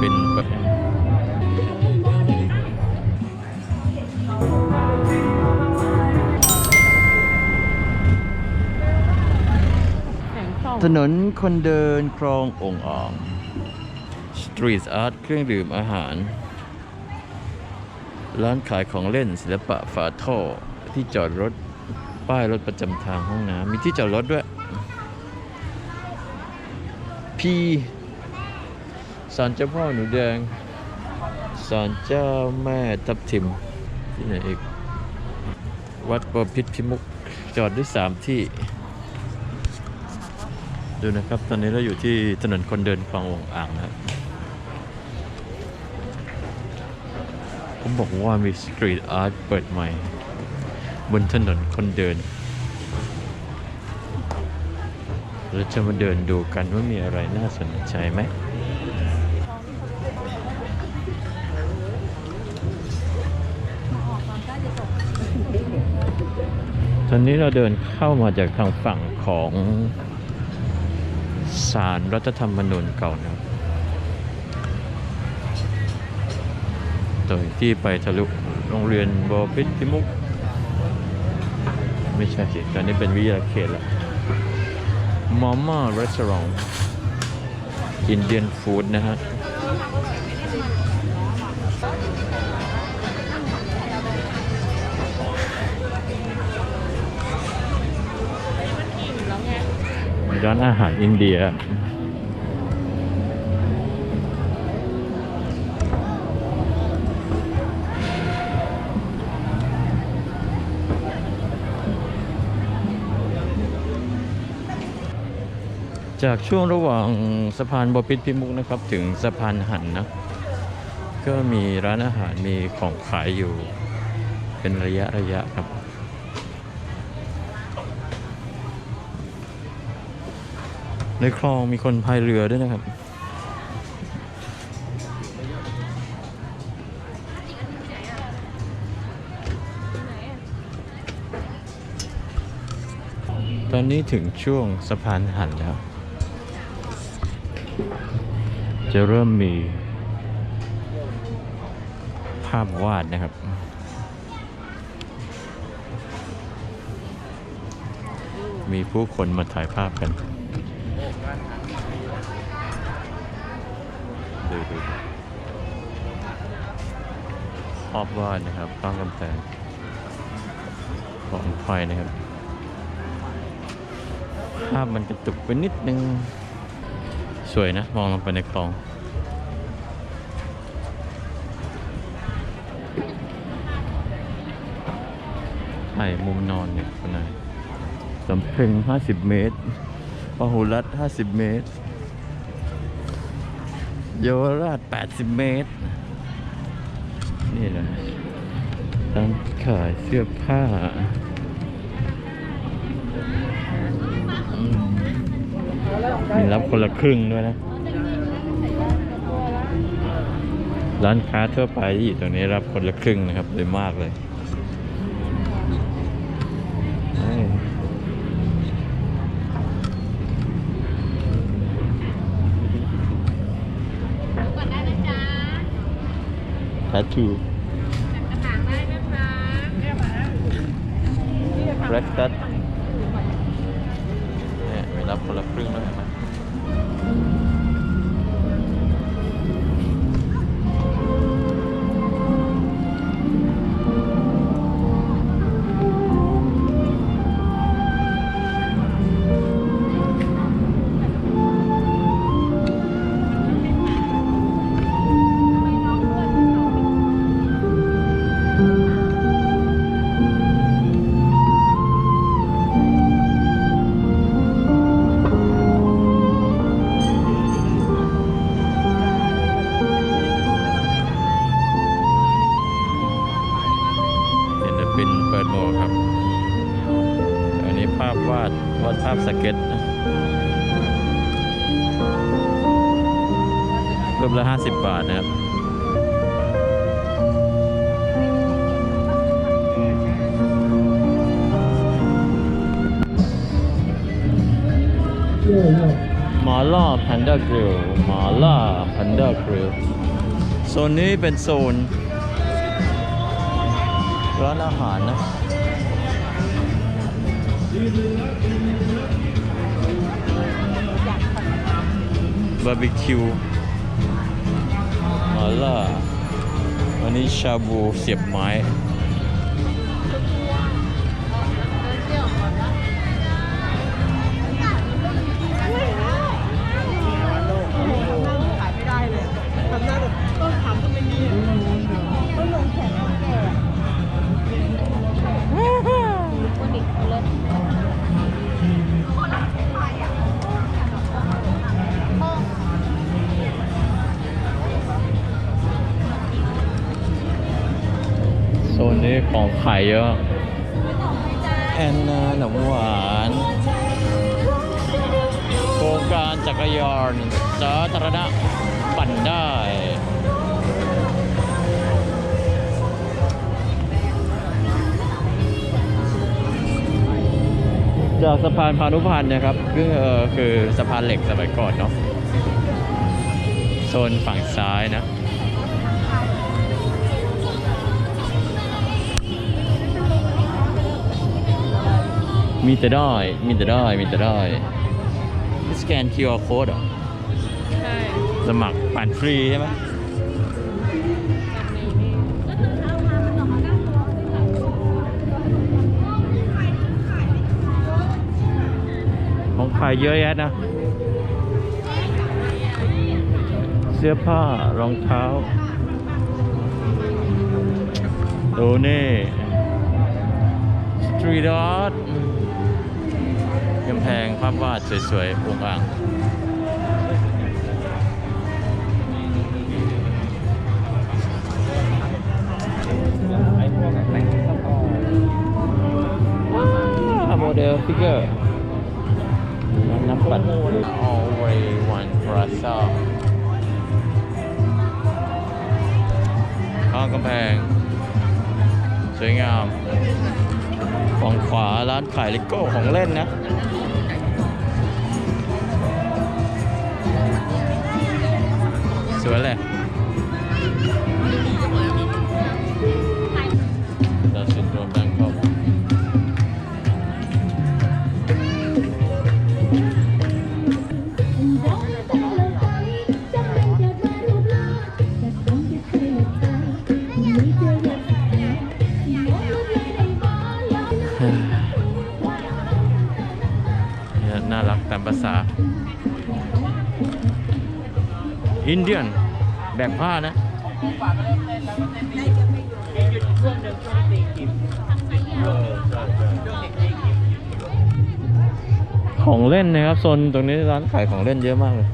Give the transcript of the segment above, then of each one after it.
ปินถนนคนเดินคลององอ่างสตรีทอาร์ตเครื่องดื่มอาหาร ร้านขายของเล่นศิลปะฝาท่อ ที่จอดรถ ป้ายรถประจำทางห้องน้ำมีที่จอดรถด้วยพี ศาลเจ้าพ่อหนูแดงศาลเจ้าแม่ทับทิมที่ไหนอีก วัดประพิษพิมุกจอดได้สามที่ ดูนะครับ ตอนนี้เราอยู่ที่ถนนคนเดินคลององอ่างนะครับผมบอกว่ามีสตรีทอาร์ตเปิดใหม่ บนถนนคนเดินเราจะมาเดินดูกันว่ามีอะไรน่าสนใจไหม อนนี้เราเดินเข้ามาจากทางฝั่งของศาลรรัฐธรรมนูญเก่านะโดยที่ไปทะลุโรงเรียนบอพิษพิมุก ไม่ใช่สิตอนนี้เป็นวิทยาเขตแล้วมอมมารีสอร์ทอินเดียนฟู้ดนะฮะ ร้านอาหารอินเดีย จากช่วงระหว่างสะพานบพิตรพิมุกนะครับ ถึงสะพานหันนะ ก็มีร้านอาหารมีของขายอยู่ เป็นระยะระยะครับ ในคลองมีคนพายเรือด้วยนะครับ ตอนนี้ถึงช่วงสะพานหันแล้ว จะเริ่มมีภาพวาดนะครับมีผู้คนมาถ่ายภาพกัน ดูดูภาพวาดนะครับตั้งกำแพงของไฟนะครับ ภาพมันกระตุกไปนิดนึง สวยนะ มองลงไปในคลอง ถ่ายมุมนอนเนี่ยคนไหนสำเพ็ง50 เมตรพหุรัต50 เมตร เยาวราช 80 เมตร นี่แหละร้านขายเสื้อผ้ามีรับคนละครึ่งด้วยนะ ร้านค้าทั่วไปที่อยู่ตรงนี้รับคนละครึ่งนะครับเลยมากเลยเฮ้ย แททูกระถางได้นะคะแบล็กตัดเนี่ยไปรับคนละครึ่งแล้วยเห็นไหม ปละห้าสิบาทนะครับมมาล่าแพนด้ากริลหมาล่าแพนด้ากริลโซนนี้เป็นโซน ร้านอาหารนะบาร์บีคิว ล่าวันนี้ชาบูเสียบไม้ ของขายเยอะแอนนาหนมหวานโครงการจักรยานสาธารณะปั่นได้จากสะพานพานุพันธ์นะครับก็คือสะพานเหล็กสมัยก่อนเนาะโซนฝั่งซ้ายนะ มีแต่ได้ มีแต่ได้ มีแต่ได้สแกน QR code เหรอ ใช่สมัครปั่นฟรีใช่ไหมของขายเยอะแยะนะ เสื้อผ้ารองเท้าดูนี่สตรีทอาร์ต กำแพงภาพวาดสวยๆองอ่างไอ้พวกแต่งสปอร์ตโมเดลฟิกเกอร์น้ำปั่น Always One Plaza ข้างกำแพง สวยงาม ฝั่งขวาร้านขายลิโก้ของเล่นนะ วยเลยดาวซินโดรมแบงคอกเนี่ยน่ารักตามภาษา อินเดียนแบกผ้านะของเล่นนะครับโซนตรงนี้ร้านขายของเล่นเยอะมากเลย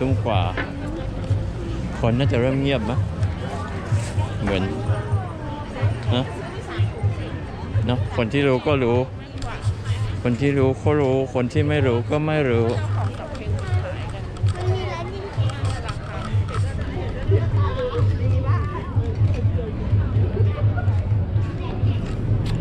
ทุ่มกว่า คนน่าจะเริ่มเงียบไหมเหมือนนะเนาะคนที่รู้ก็รู้ คนที่รู้ก็รู้ คนที่ไม่รู้ก็ไม่รู้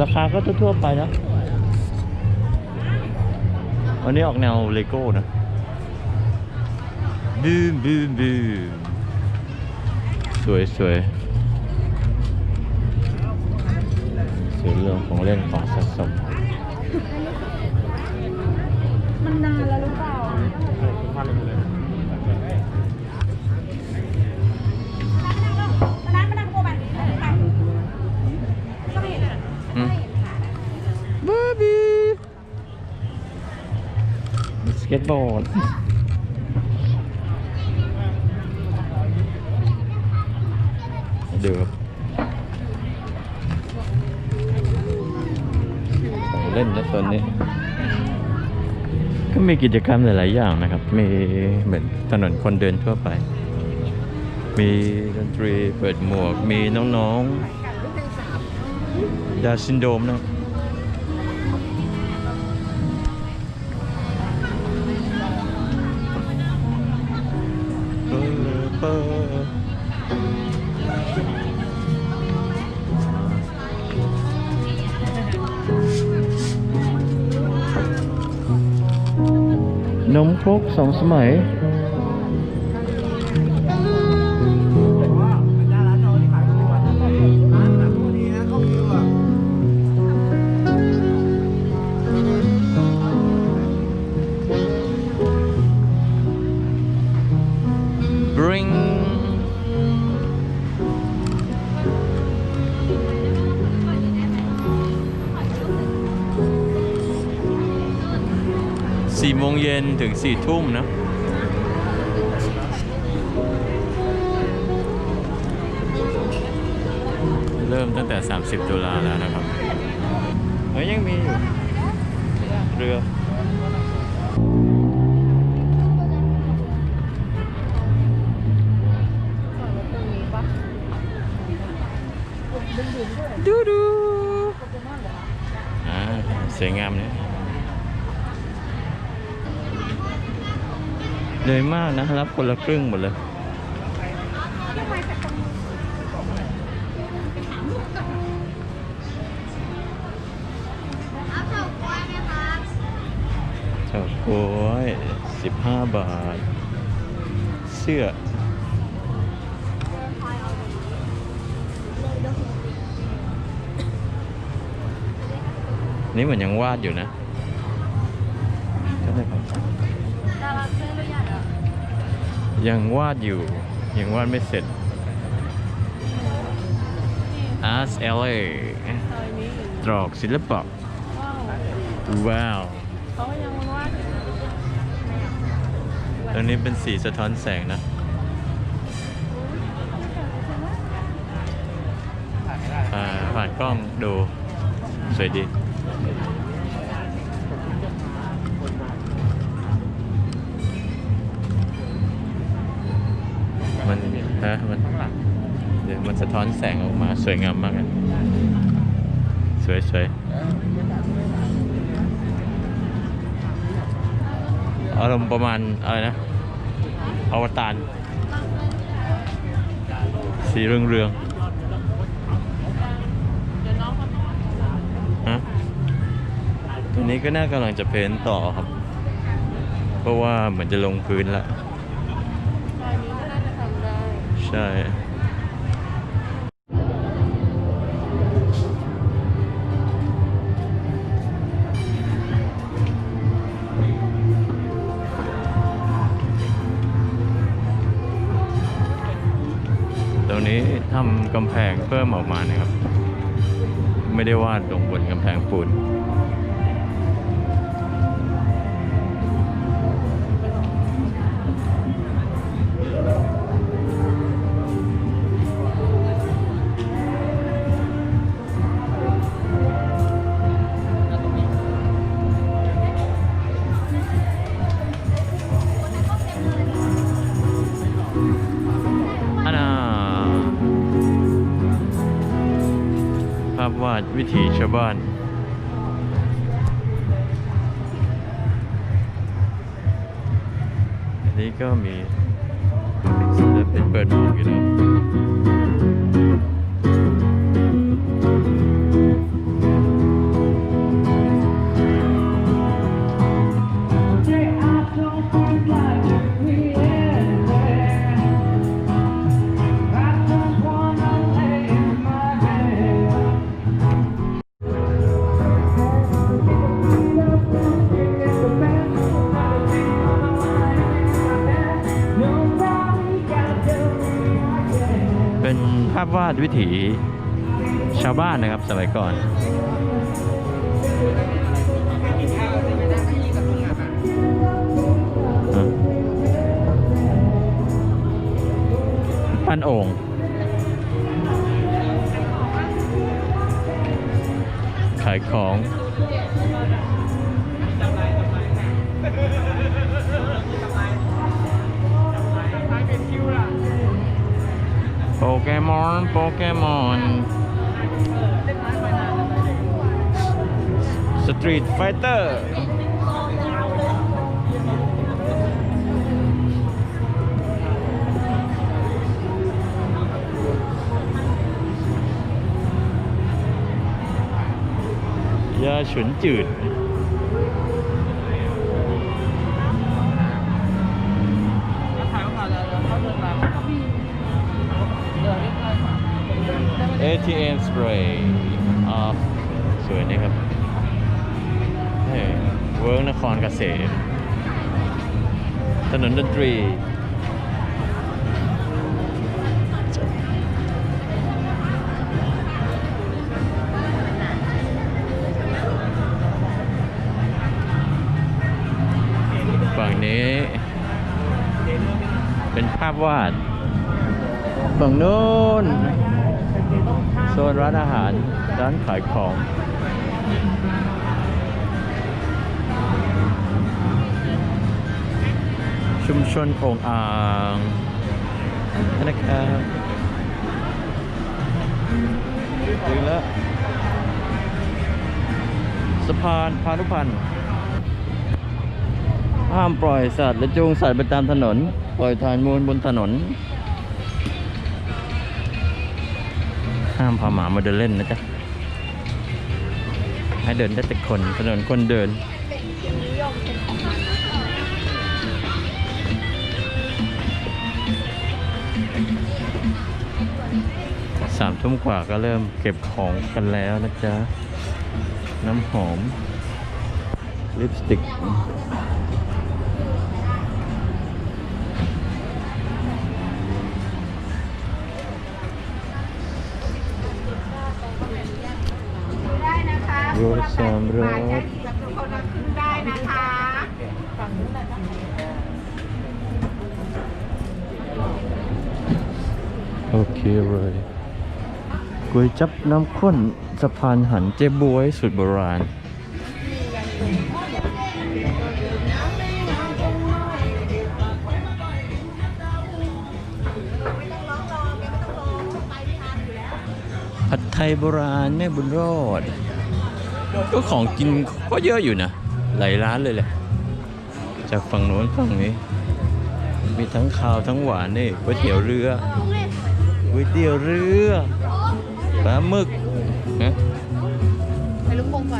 ราคาก็ทั่วๆไปนะวันนี้ออกแนวเลโก้นะ บูมบูมบูมสวยสวยสวยเรื่องของเล่นของสะสมมันนานแล้วหรือเปล่าอืมบาร์บี้สเก็ตบอร์ด ดูครับเล่นนะส่วนนี้ ก็มีกิจกรรมหลาย ๆ อย่างนะครับ มีเหมือนถนนคนเดินทั่วไป มีดนตรีเปิดหมวก มีน้องๆดาซินโดมนะเปอ มครกสองสมัย 4โมงเย็นถึง 4 ทุ่มนะเริ่มตั้งแต่ 30 ตุลาแล้วนะครับเฮ้ยยังมีอยู่ เรือดูดูสวยงามเนี่ย เลยมากนะ รับคนละครึ่งหมดเลยเอาเฉาก๊วยไหมคะเฉาก๊วยสิบห้าบาท เสื้อนี่เหมือนยังวาดอยู่นะ ยังวาดอยู่ ยังวาดไม่เสร็จ Art LA ซอยนี้ตรอกศิลปะ ว้าวเขายังวาดอยู่ตรงนี้เป็นสีสะท้อนแสงนะผ่านกล้องดู สวยดี ฮะมันเดี๋ยวมันสะท้อนแสงออกมาสวยงามมากอะสวยสวยอารมณ์ประมาณอะไรนะ อวตารสีเรืองเรืองเดี๋ยวน้องเขาๆฮะตัวนี้ก็น่ากำลังจะเพ้นท์ต่อครับ เพราะว่าเหมือนจะลงพื้นแล้ว ซอยนี้ก็น่าจะทำได้ ใช่ตรงนี้ทำกำแพงเพิ่มออกมานะครับ ไม่ได้วาดลงบนกำแพงปูน วิถีชาวบ้านอันนี้ก็มีศิลปินเปิดหมวกอยู่แล้ วิถีชาวบ้านนะครับสมัยก่อนปั้นโอ่งขายของ โปเกมอนโ ATM spray อ่าสวยนี่ครับเวิร์กนครเกษตร ถนนดนตรี ฝั่งนี้ เป็นภาพวาด ฝั่งนู้น โซนร้านอาหาร ร้านขายของ ชุมชนโองอ่างนะครับถึงแล้วสะพานพานุพันธ์ห้ามปล่อยสัตว์และจูงสัตว์ไปตามถนน ปล่อยทานมูลบนถนน ห้ามพาหมามาเดินเล่นนะจ๊ะให้เดินได้แต่คนถนนคนเดินสามทุ่มกว่าก็เริ่มเก็บของกันแล้วนะจ๊ะ น้ำหอม ลิปสติก สามรมาถแค่ทีละคนได้นะคะโอเคเลยก๋วยจับน้ำข้นสะพานหันเจ๊บวยสุดโบราณผัดไทยโบราณแม่บุญรอด ก็ของกินก็เยอะอยู่นะ หลายร้านเลยแหละ จากฝั่งโน้นฝั่งนี้ มีทั้งข้าวทั้งหวานนี่ก๋วยเตี๋ยวเรือก๋วยเตี๋ยวเรือปลาหมึกนะไปลูกโป่งไฟ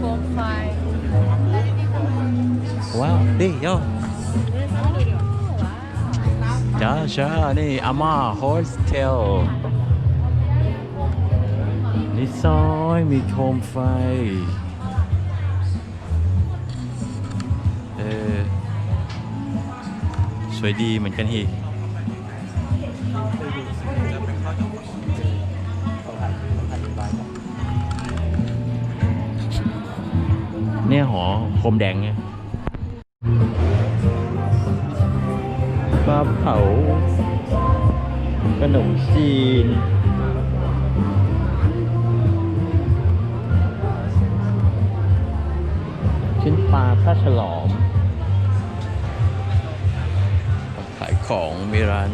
โป่งไฟว้าวดิโยจ้าจ้านี่อาม่าโฮสเทล นี่ซอย มีโคมไฟ เออ สวยดีเหมือนกันฮีเนี่ยหอโคมแดงไงปลาเผาขนมจีน ปลาผ้าฉลอม ขายของมีร้าน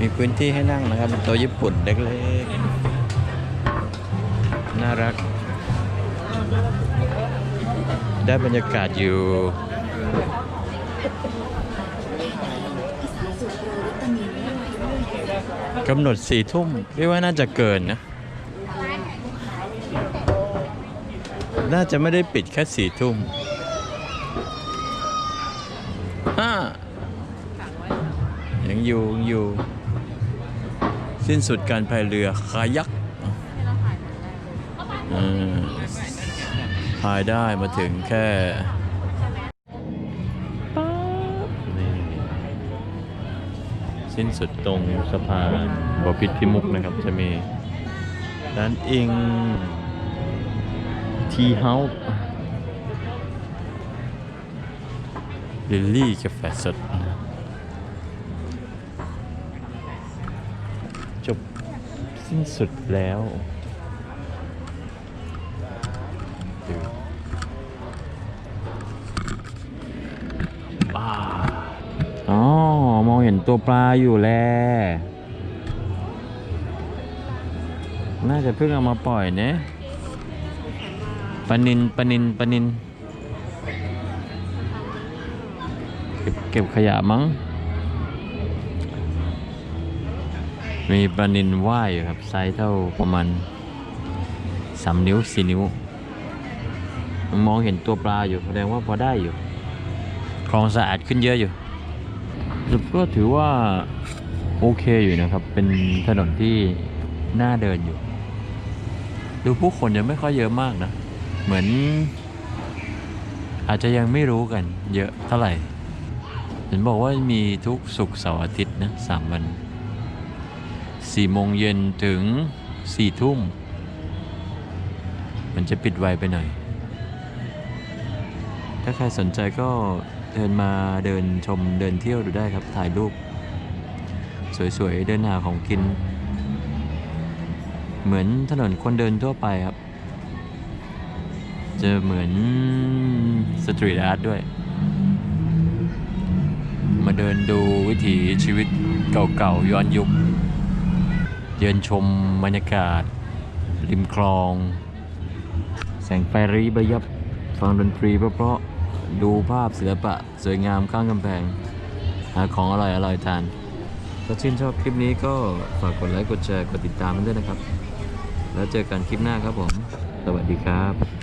มีพื้นที่ให้นั่งนะครับเป็นโต๊ะญี่ปุ่นเล็กๆ น่ารัก ได้บรรยากาศอยู่กำหนดสี่ทุ่มเรียกว่าน่าจะเกินนะ น่าจะไม่ได้ปิดแค่สี่ทุ่มห้ายังอยู่ยังอยู่ สิ้นสุดการพายเรือคายักเออพายได้มาถึงแค่ป๊าบนี่สิ้นสุดตรงสะพานบอพิษพิมุกนะครับ จะมีร้านอิง ทีเฮาส์ลิลลี่กาแฟสดจบสิ้นสุดแล้วบ้าอ๋อ มองเห็นตัวปลาอยู่แล้วน่าจะเพิ่งเอามาปล่อยเนี่ย ปนินปนินปนินเก็บเก็บขยะมั้ง มีปนินว่ายอยู่ครับ ไซส์เท่าประมาณสามนิ้วสี่นิ้ว มองเห็นตัวปลาอยู่แสดงว่าพอได้อยู่ คลองสะอาดขึ้นเยอะอยู่สรุปก็ถือว่าโอเคอยู่นะครับ เป็นถนนที่น่าเดินอยู่ ดูผู้คนยังไม่ค่อยเยอะมากนะ เหมือน อาจจะยังไม่รู้กันเยอะเท่าไหร่เห็นบอกว่ามีทุกศุกร์เสาร์อาทิตย์นะสามวันสี่โมงเย็นถึงสี่ทุ่ม มันจะปิดไวไปหน่อย ถ้าใครสนใจก็เดินมาเดินชมเดินเที่ยวดูได้ครับ ถ่ายรูป สวยๆ เดินหาของกิน เหมือนถนนคนเดินทั่วไปครับ จะเหมือนสตรีทอาร์ตด้วย มาเดินดูวิถีชีวิตเก่าๆย้อนยุค เดินชมบรรยากาศ ริมคลอง แสงไฟรีบยับ ฟังดนตรีเพราะๆดูภาพศิลปะสวยงามข้างกำแพง หาของอร่อยอร่อยทาน ถ้าชื่นชอบคลิปนี้ก็ฝากกดไลค์ กดแชร์ กดติดตามกันด้วยนะครับ แล้วเจอกันคลิปหน้าครับผม สวัสดีครับ